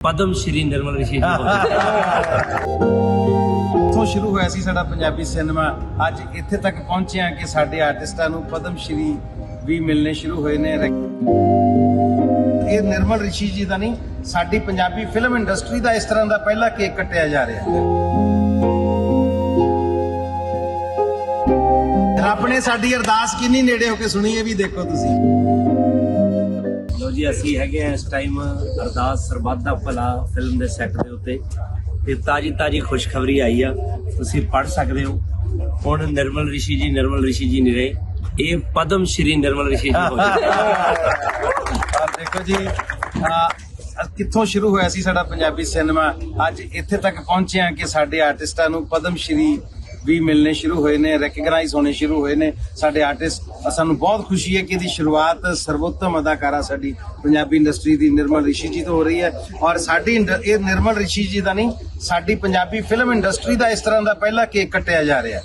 ਪਦਮ ਸ਼੍ਰੀ ਨਿਰਮਲ ਰਿਸ਼ੀ ਜੀ ਹੋ ਸ਼ੁਰੂ ਹੋਇਆ ਸੀ ਸਾਡਾ ਪੰਜਾਬੀ ਸਿਨੇਮਾ। ਅੱਜ ਇੱਥੇ ਤੱਕ ਪਹੁੰਚੇ ਹਾਂ ਕਿ ਸਾਡੇ ਆਰਟਿਸਟਾਂ ਨੂੰ ਪਦਮ ਸ਼੍ਰੀ ਵੀ ਮਿਲਣੇ ਸ਼ੁਰੂ ਹੋਏ ਨੇ। ਇਹ ਨਿਰਮਲ ਰਿਸ਼ੀ ਜੀ ਦਾ ਨਹੀਂ, ਸਾਡੀ ਪੰਜਾਬੀ ਫਿਲਮ ਇੰਡਸਟਰੀ ਦਾ ਇਸ ਤਰ੍ਹਾਂ ਦਾ ਪਹਿਲਾ ਕੇਕ ਕੱਟਿਆ ਜਾ ਰਿਹਾ ਹੈ। ਰੱਬ ਨੇ ਸਾਡੀ ਅਰਦਾਸ ਕਿੰਨੀ ਨੇੜੇ ਹੋ ਕੇ ਸੁਣੀ ਇਹ ਵੀ ਦੇਖੋ ਤੁਸੀਂ। ਲੋ ਜੀ ਅਸੀਂ ਹੈਗੇ ਆ ਇਸ ਟਾਈਮ ਅਰਦਾਸ ਸਰਬੱਤ ਦਾ ਭਲਾ ਫਿਲਮ ਦੇ ਸੈੱਟ ਦੇ ਉੱਤੇ। ਤੇ ਤਾਜੀ ਤਾਜੀ ਖੁਸ਼ਖਬਰੀ ਆਈ ਆ। ਤੁਸੀਂ ਪੜ ਸਕਦੇ ਹੋ। ਹੁਣ ਨਿਰਮਲ ਰਿਸ਼ੀ ਜੀ ਨਿਰਮਲ ਰਿਸ਼ੀ ਜੀ ਨਹੀਂ ਰਹੇ। ਇਹ ਪਦਮ ਸ਼੍ਰੀ ਨਿਰਮਲ ਰਿਸ਼ੀ ਜੀ ਹੋ ਔਰ ਦੇਖੋ ਜੀ ਅਹ, ਕਿੱਥੋਂ ਸ਼ੁਰੂ ਹੋਇਆ ਸੀ ਸਾਡਾ ਪੰਜਾਬੀ ਸਿਨੇਮਾ ਅੱਜ ਇੱਥੇ ਤੱਕ ਪਹੁੰਚੇ ਹਾਂ ਕਿ ਸਾਡੇ ਆਰਟਿਸਟਾਂ ਨੂੰ ਪਦਮ ਸ਼੍ਰੀ ਵੀ ਮਿਲਣੇ ਸ਼ੁਰੂ ਹੋਏ ਨੇ ਰੈਕਗਨਾਈਜ਼ ਹੋਣੇ ਸ਼ੁਰੂ ਹੋਏ ਨੇ ਸਾਡੇ ਆਰਟਿਸਟ ਸਾਨੂੰ ਬਹੁਤ ਖੁਸ਼ੀ ਹੈ ਕਿ ਇਹਦੀ ਸ਼ੁਰੂਆਤ ਸਰਵੋਤਮ ਅਦਾਕਾਰਾ ਸਾਡੀ ਪੰਜਾਬੀ ਇੰਡਸਟਰੀ ਦੀ ਨਿਰਮਲ ਰਿਸ਼ੀ ਜੀ ਤੋਂ ਹੋ ਰਹੀ ਹੈ। ਔਰ ਸਾਡੀ ਇਹ ਨਿਰਮਲ ਰਿਸ਼ੀ ਜੀ ਦਾ ਨਹੀਂ, ਸਾਡੀ ਪੰਜਾਬੀ ਫਿਲਮ ਇੰਡਸਟਰੀ ਦਾ ਇਸ ਤਰ੍ਹਾਂ ਦਾ ਪਹਿਲਾ ਕੇਕ ਕੱਟਿਆ ਜਾ ਰਿਹਾ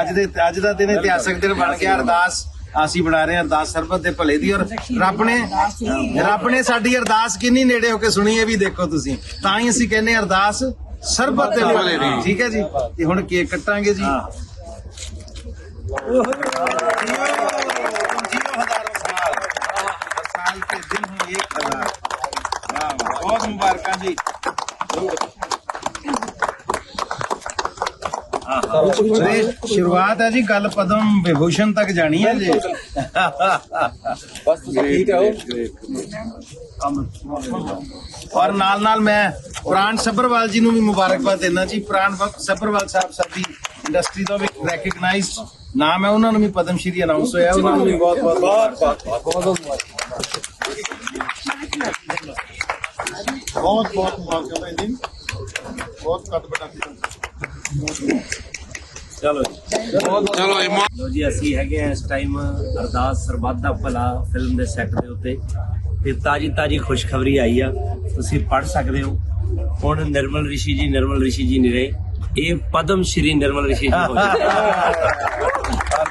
ਅੱਜ ਦੇ, ਅੱਜ ਦਾ ਦਿਨ ਇਤਿਹਾਸਕ ਦਿਨ ਬਣ ਗਿਆ, ਅਰਦਾਸ ਅਸੀਂ ਬਣਾ ਰਹੇ ਹਾਂ, ਅਰਦਾਸ ਸਰਬਤ ਦੇ ਭਲੇ ਦੀ। ਔਰ ਰੱਬ ਨੇ ਰੱਬ ਨੇ ਸਾਡੀ ਅਰਦਾਸ ਕਿੰਨੀ ਨੇੜੇ ਹੋ ਕੇ ਸੁਣੀ ਇਹ ਵੀ ਦੇਖੋ ਤੁਸੀਂ। ਤਾਂ ਹੀ ਅਸੀਂ ਕਹਿੰਦੇ ਅਰਦਾਸ ਸਰਬਤ ਦੇ ਭਲੇ ਦੀ ਠੀਕ ਹੈ ਜੀ। ਤੇ ਹੁਣ ਕੇਕ ਕੱਟਾਂਗੇ ਜੀ। ਜੀਓ ਹਜ਼ਾਰੋਂ ਸਾਲ ਹਰ ਸਾਲ ਕੇ ਦਿਨ ਹੋ। ਇੱਕ ਹਜ਼ਾਰ ਵਾਹ ਵਾਹ ਬਹੁਤ ਮੁਬਾਰਕਾਂ ਜੀ। ਤੇ ਸ਼ੁਰੂਆਤ ਹੈ ਜੀ ਗੱਲ ਪਦਮ ਵਿਭੂਸ਼ਣ ਤੱਕ ਜਾਣੀ ਹੈ ਜੀ। ਔਰ ਨਾਲ ਨਾਲ ਮੈਂ ਪ੍ਰਾਣ ਸੱਭਰਵਾਲ ਜੀ ਨੂੰ ਵੀ ਮੁਬਾਰਕਬਾਦ ਦੇਣਾ ਜੀ। ਪ੍ਰਾਣ ਵਕ- ਸੱਭਰਵਾਲ ਸਾਹਿਬ ਸਾਡੀ ਇੰਡਸਟਰੀ ਤੋਂ ਵੀ ਰੈਕਗਨਾਈਜ਼ਡ ਨਾਮ ਹੈ। ਉਹਨਾਂ ਨੂੰ ਵੀ ਪਦਮ ਸ਼੍ਰੀ ਅਨਾਉਂਸ ਹੋਇਆ। ਉਹਨਾਂ ਨੂੰ ਵੀ ਬਹੁਤ ਬਹੁਤ ਬਹੁਤ ਬਹੁਤ ਮੁਬਾਰਕਾਂ ਭੈਣ ਜੀ। ਬਹੁਤ ਕੱਟ ਬਟਾ ਚਲੋ ਜੀ। ਚਲੋ ਲੋ ਜੀ ਅਸੀਂ ਹੈਗੇ ਆ ਇਸ ਟਾਈਮ ਅਰਦਾਸ ਸਰਬੱਤ ਦਾ ਭਲਾ ਫਿਲਮ ਦੇ ਸੈੱਟ ਦੇ ਉੱਤੇ। ਤੇ ਤਾਜੀ ਤਾਜੀ ਖੁਸ਼ਖਬਰੀ ਆਈ ਆ। ਤੁਸੀਂ ਪੜ ਸਕਦੇ ਹੋ। ਹੁਣ ਨਿਰਮਲ ਰਿਸ਼ੀ ਜੀ, ਨਿਰਮਲ ਰਿਸ਼ੀ ਜੀ ਨਹੀਂ ਰਹੇ। ਇਹ ਪਦਮ ਸ਼੍ਰੀ ਨਿਰਮਲ ਰਿਸ਼ੀ ਜੀ ਹੋ ਚੁੱਕੇ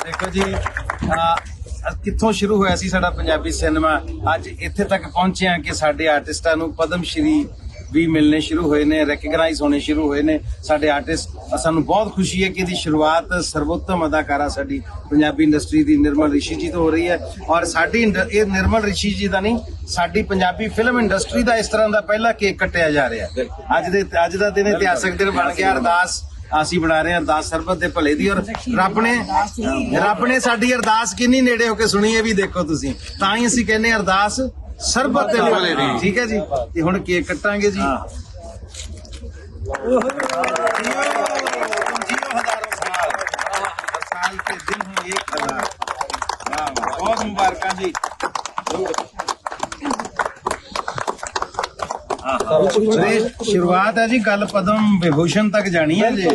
ਦੇਖੋ ਜੀ ਕਿੱਥੋਂ ਸ਼ੁਰੂ ਹੋਇਆ ਸੀ ਸਾਡਾ ਪੰਜਾਬੀ ਸਿਨੇਮਾ? ਅੱਜ ਇੱਥੇ ਤੱਕ ਪਹੁੰਚਿਆ ਕਿ ਸਾਡੇ ਆਰਟਿਸਟਾਂ ਨੂੰ ਪਦਮ ਸ਼੍ਰੀ ਵੀ ਮਿਲਣੇ ਸ਼ੁਰੂ ਹੋਏ ਨੇ ਰੈਕਗਨਾਈਜ਼ ਹੋਣੇ ਸ਼ੁਰੂ ਹੋਏ ਨੇ ਸਾਡੇ ਆਰਟਿਸਟ ਸਾਨੂੰ ਬਹੁਤ ਖੁਸ਼ੀ ਹੈ ਕਿ ਇਹਦੀ ਸ਼ੁਰੂਆਤ ਸਰਵੋਤਮ ਅਦਾਕਾਰਾ ਸਾਡੀ ਪੰਜਾਬੀ ਇੰਡਸਟਰੀ ਦੀ ਨਿਰਮਲ ਰਿਸ਼ੀ ਜੀ ਤੋਂ ਹੋ ਰਹੀ ਹੈ। ਔਰ ਸਾਡੀ ਇਹ ਨਿਰਮਲ ਰਿਸ਼ੀ ਜੀ ਦਾ ਨਹੀਂ ਸਾਡੀ ਪੰਜਾਬੀ ਫਿਲਮ ਇੰਡਸਟਰੀ ਦਾ ਇਸ ਤਰ੍ਹਾਂ ਦਾ ਪਹਿਲਾ ਕੇਕ ਕੱਟਿਆ ਜਾ ਰਿਹਾ ਹੈ। ਅੱਜ ਦੇ ਅੱਜ ਦਾ ਦਿਨ ਇਤਿਹਾਸਕ ਦਿਨ ਬਣ ਗਿਆ ਅਰਦਾਸ ਅਸੀਂ ਬਣਾ ਰਹੇ ਹਾਂ ਅਰਦਾਸ ਸਰਬਤ ਦੇ ਭਲੇ ਦੀ। ਔਰ ਰੱਬ ਨੇ ਰੱਬ ਨੇ ਸਾਡੀ ਅਰਦਾਸ ਕਿੰਨੀ ਨੇੜੇ ਹੋ ਕੇ ਸੁਣੀ ਇਹ ਵੀ ਦੇਖੋ ਤੁਸੀਂ। ਤਾਂ ਹੀ ਅਸੀਂ ਕਹਿੰਦੇ ਹਾਂ ਅਰਦਾਸ ਸਰਬਤ ਦੇ ਦੀ ਠੀਕ ਹੈ ਜੀ। ਤੇ ਹੁਣ ਕੇਕ ਕੱਟਾਂਗੇ ਜੀ। ਜੀਓ ਹਜ਼ਾਰੋਂ ਸਾਲ ਹਰ ਸਾਲ ਕੇ ਦਿਨ ਹੋ। ਇੱਕ ਹਜ਼ਾਰ ਵਾਹ ਵਾਹ ਬਹੁਤ ਮੁਬਾਰਕਾਂ ਜੀ। ਸ਼ੁਰੂਆਤ ਹੈ ਜੀ ਗੱਲ ਪਦਮ ਵਿਭੂਸ਼ਣ ਤੱਕ ਜਾਣੀ ਹੈ ਜੀ।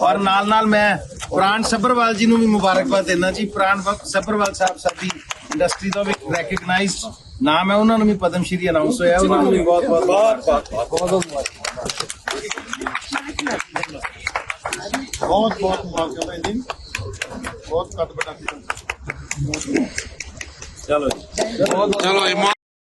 ਔਰ ਨਾਲ ਨਾਲ ਮੈਂ ਪ੍ਰਾਣ ਸੱਭਰਵਾਲ ਜੀ ਨੂੰ ਵੀ ਮੁਬਾਰਕਬਾਦ ਦੇਣਾ ਜੀ। ਪ੍ਰਾਣ ਸੱਭਰਵਾਲ ਸਾਹਿਬ ਸਾਡੀ ਇੰਡਸਟਰੀ ਤੋਂ ਵੀ ਰੈਕਗਨਾਈਜ਼ਡ ਨਾਮ ਹੈ ਉਹਨਾਂ ਨੂੰ ਵੀ ਪਦਮ ਸ਼੍ਰੀ ਅਨਾਉਂਸ ਹੋਇਆ ਉਹਨਾਂ ਨੂੰ ਵੀ ਬਹੁਤ ਬਹੁਤ ਬਹੁਤ ਬਹੁਤ ਮੁਬਾਰਕਾਂ ਭੈਣ ਜੀ। ਬਹੁਤ ਕੱਟ ਬਟਾ ਚਲੋ ਜੀ। ਚਲੋ